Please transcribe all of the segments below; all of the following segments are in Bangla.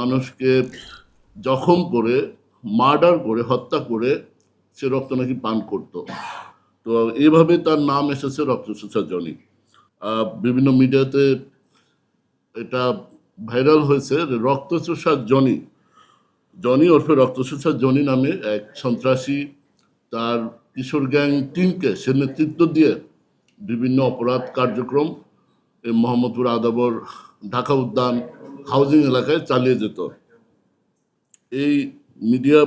মানুষকে জখম করে, মার্ডার করে, হত্যা করে সে রক্ত নাকি পান করত। তো এইভাবে তার নাম এসেছে রক্তচোষা জনি বিভিন্ন মিডিয়াতে এটা ভাইরাল হয়েছে রক্তচোষা জনি জনি ওরফে রক্তচোষা জনি নামে এক সন্ত্রাসী তার কিশোর গ্যাং টিমকে সে নেতৃত্ব দিয়ে বিভিন্ন অপরাধ কার্যক্রম এই মোহাম্মদপুর আদাবর ঢাকা উদ্যান হাউজিং এলাকায় চালিয়ে যেত। এই মিডিয়া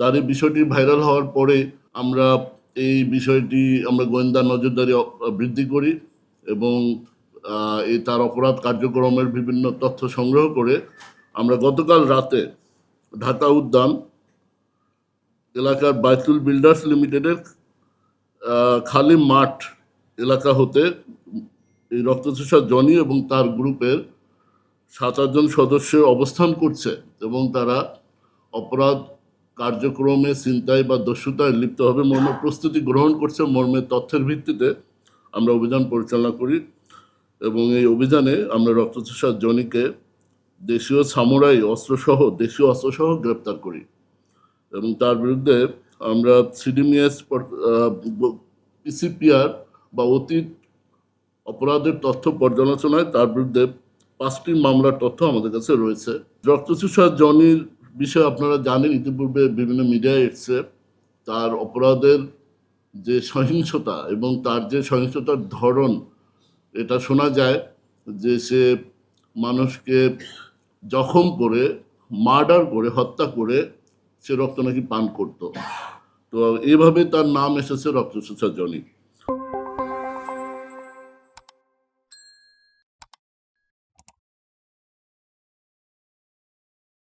তার এই বিষয়টি ভাইরাল হওয়ার পরে আমরা এই বিষয়টি আমরা গোয়েন্দা নজরদারি বৃদ্ধি করি এবং এই তার অপরাধ কার্যক্রমের বিভিন্ন তথ্য সংগ্রহ করে আমরা গতকাল রাতে ঢাকা উদ্যান এলাকার বাইতুল বিল্ডার্স লিমিটেডের খালি মাঠ এলাকা হতে এই রক্তচোষা জনি এবং তার গ্রুপের সাত আটজন সদস্য অবস্থান করছে এবং তারা অপরাধ কার্যক্রমে চিন্তায় বা দস্যুতায় লিপ্ত হবে মর্মে প্রস্তুতি গ্রহণ করছে, মর্মে তথ্যের ভিত্তিতে আমরা অভিযান পরিচালনা করি এবং এই অভিযানে আমরা রক্তচোষা জনিকে দেশীয় সামুরাই অস্ত্রসহ, দেশীয় অস্ত্রসহ গ্রেপ্তার করি এবং তার বিরুদ্ধে আমরা সিডিমিএস পিসিপিআর বা অতীত অপরাধের তথ্য পর্যালোচনায় তার বিরুদ্ধে পাঁচটি মামলার তথ্য আমাদের কাছে রয়েছে। রক্তচোষা জনির বিষয়ে আপনারা জানেন, ইতিপূর্বে বিভিন্ন মিডিয়ায় এসছে, তার অপরাধের যে সহিংসতা এবং তার যে সহিংসতার ধরন, এটা শোনা যায় যে সে মানুষকে জখম করে, মার্ডার করে, হত্যা করে সে রক্ত নাকি পান করত। তো এইভাবে তার নাম এসেছে রক্তচোষা জনি।